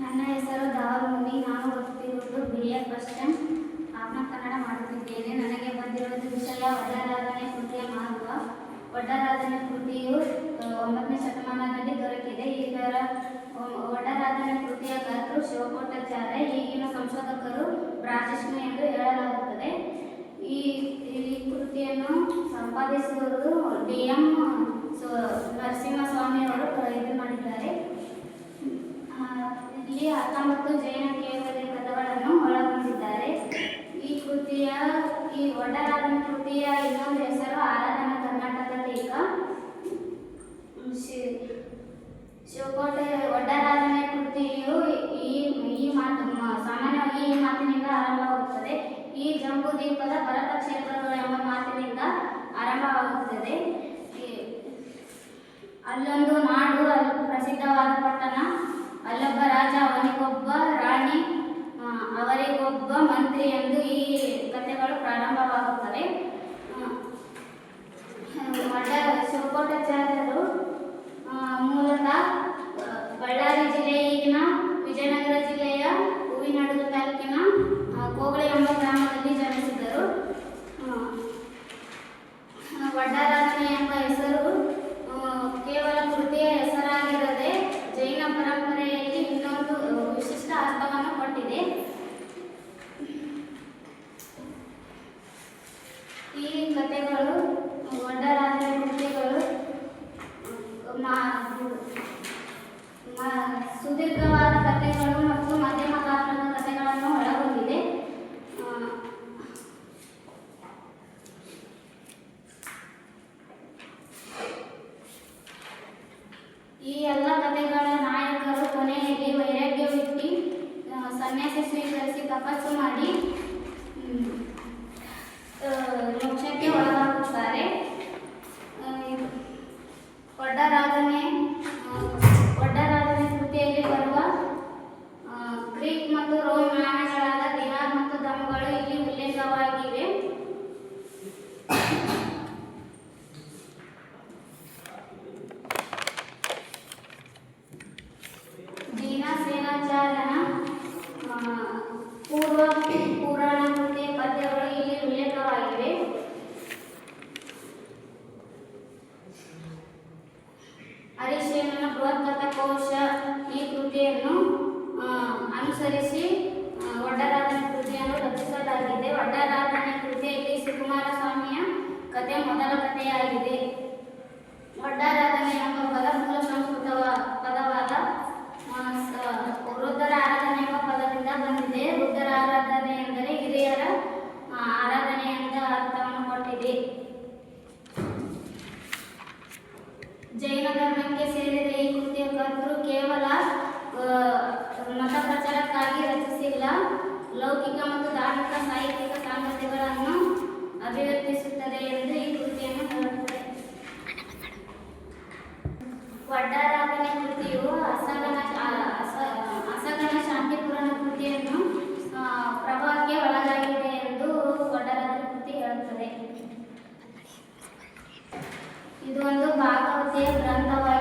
ನನ್ನ ಹೆಸರು ದಾವಮುನಿ ನಾನು ಓದುತ್ತಿರುವುದು ಬಿ ಎ ಫಸ್ಟ್ ಟೈಮ್ ಆಜ್ಞಾ ಕನ್ನಡ ಮಾಡುತ್ತಿದ್ದೇನೆ. ನನಗೆ ಬಂದಿರುವುದು ವಿಷಯ ಒಡ್ಡರಾಧನೆ ಕೃತಿಯ ಮಹತ್ವ ಒಡ್ಡರಾಧನೆ ಕೃತಿಯು ಒಂಬತ್ತನೇ ಶತಮಾನದಲ್ಲಿ ದೊರಕಿದೆ. ಇದರ ಒಡ್ಡರಾಧನೆ ಕೃತಿಯ ಕರ್ತೃ ಶಿವಕೋಟಾಚಾರ್ಯ ಈಗಿನ ಸಂಶೋಧಕರು ಬ್ರಾಜಿಷ್ಣು ಎಂದು ಹೇಳಲಾಗುತ್ತದೆ. ಈ ಈ ಕೃತಿಯನ್ನು ಸಂಪಾದಿಸಿರುವುದು ಡಿ ಎಂ ನರಸಿಂಹಸ್ವಾಮಿ ಇಲ್ಲಿ ಹತ್ತೊಂಬತ್ತು ಜೈನ ಕೇವಲ ಪದಗಳನ್ನು ಒಳಗೊಂಡಿದ್ದಾರೆ. ಈ ಕೃತಿಯ, ಈ ಒಡರಾದ ಕೃತಿಯ ಇನ್ನೊಂದು ಹೆಸರು ಆರಾಧನಾ ಕರ್ನಾಟಕ ಲೇಖ. ಶಿವಕೋಟೆ ಒಡ್ಡರಾಧನೆ ಕೃತಿಯು ಈ ಈ ಮಾತು ಸಾಮಾನ್ಯವಾಗಿ ಈ ಮಾತಿನಿಂದ ಆರಂಭವಾಗುತ್ತದೆ. ಈ ಜಂಬೂ ದ್ವೀಪದ ಭರತ ಕ್ಷೇತ್ರಗಳು ಎಂಬ ಮಾತಿನಿಂದ ಆರಂಭವಾಗುತ್ತದೆ. ಅಲ್ಲೊಂದು ನಾಡು, ಅಲ್ಲಿ ಪ್ರಸಿದ್ಧವಾದ ಪಟ್ಟಣ. ಅಲ್ಲೊಬ್ಬ ರಾಜ ಅವನಿಗೊಬ್ಬ ರಾಣಿ ಅವರಿಗೊಬ್ಬ ಮಂತ್ರಿ ಎಂದು ಈ ಕಥೆಗಳು ಪ್ರಾರಂಭವಾಗುತ್ತವೆ. seu? ಹರಿಶೇನನ ಬೃಹತ್ ಕೋಶ ಈ ಕೃತಿಯನ್ನು ಅನುಸರಿಸಿ ಒಡ್ಡರಾಧನೆ ಕೃತಿಯನ್ನು ರಚಿಸಲಾಗಿದೆ. ಒಡ್ಡರಾಧನೆ ಕೃತಿಯಲ್ಲಿ ಸುಕುಮಾರ ಸ್ವಾಮಿಯ ಕಥೆ ಮೊದಲ ಕಥೆಯಾಗಿದೆ. ಒಡ್ಡಾರಾಧನೆ ಎಂಬ ಪದ ಮೂಲ ಸಂಸ್ಕೃತ ಪದವಾದ ವೃದ್ಧರ ಆರಾಧನೆ ಎಂಬ ಪದದಿಂದ ಬಂದಿದೆ. ವೃದ್ಧರ ಆರಾಧನೆ ಎಂದರೆ ಹಿರಿಯರ ಆರಾಧನೆ ಎಂದ ಅರ್ಥವನ್ನು ಕೊಟ್ಟಿದೆ. ಜೈನ ವಿಭಾಗಕ್ಕೆ ಸೇರಿದ ಈ ಕೃತಿಯ ಕರ್ತೃ ಕೇವಲ ಮತ ಪ್ರಚಾರಕ್ಕಾಗಿ ರಚಿಸಿಲ್ಲ. ಲೌಕಿಕ ಮತ್ತು ಧಾರ್ಮಿಕ ಸಾಹಿತ್ಯಿಕ ಸಾಮರ್ಥ್ಯಗಳನ್ನು ಅಭಿವ್ಯಕ್ತಿಸುತ್ತದೆ ಎಂದು ಈ ಕೃತಿಯನ್ನು ಹೇಳುತ್ತದೆ. ವಡ್ಡಾರಾಧನೆ ಕೃತಿಯು ಅಸಗನ ಅಸಗನ ಶಾಂತಿಪೂರ್ಣ ಕೃತಿಯನ್ನು ಪ್ರಭಾವಕ್ಕೆ ಒಳಗಾಗಿದೆ ಎಂದು ವಡ್ಡಾರಾಧನೆ ಕೃತಿ ಹೇಳುತ್ತದೆ. ಇದು ಒಂದು ಭಾಗವತಿಯ ಗ್ರಂಥವಾಗಿದೆ.